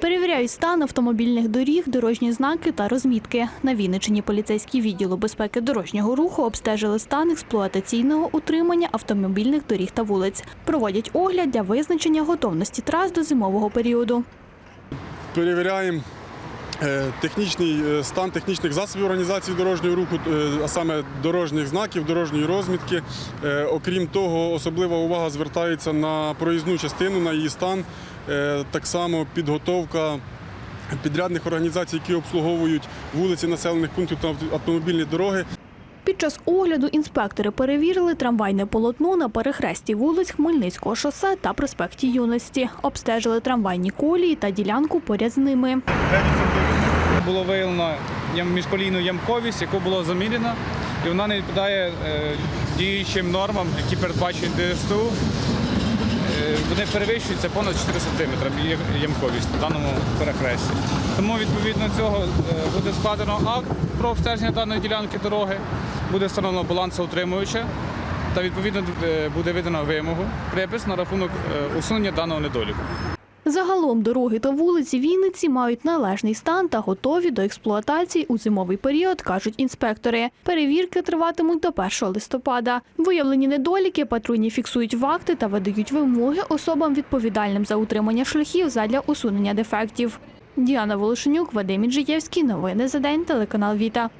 Перевіряють стан автомобільних доріг, дорожні знаки та розмітки. На Вінничині поліцейські відділу безпеки дорожнього руху обстежили стан експлуатаційного утримання автомобільних доріг та вулиць. Проводять огляд для визначення готовності трас до зимового періоду. перевіряємо технічний е, стан технічних засобів організації дорожнього руху, е, а саме дорожніх знаків, дорожньої розмітки. Е, Окрім того, особлива увага звертається на проїзну частину, на її стан. Е, Так само підготовка підрядних організацій, які обслуговують вулиці населених пунктів та автомобільні дороги. Під час огляду інспектори перевірили трамвайне полотно на перехресті вулиць Хмельницького шосе та проспекті Юності. Обстежили трамвайні колії та ділянку поряд з ними. Було виявлено міжколійну ямковість, яку було замірено, і вона не відповідає е, діючим нормам, які передбачені ДСТУ. Вони перевищуються понад 4 см ямковість в даному перехресті. Тому відповідно цього е, буде складено акт про обстеження даної ділянки дороги, буде встановлено балансоутримуюче та відповідно е, буде видано вимогу, припис на рахунок е, усунення даного недоліку. Загалом дороги та вулиці Вінниці мають належний стан та готові до експлуатації у зимовий період, кажуть інспектори. Перевірки триватимуть до 1 листопада. Виявлені недоліки патрульні фіксують вакти та видають вимоги особам відповідальним за утримання шляхів задля усунення дефектів. Діана Волошенюк, Вадим Іджиєвський. Новини за день. Телеканал Віта.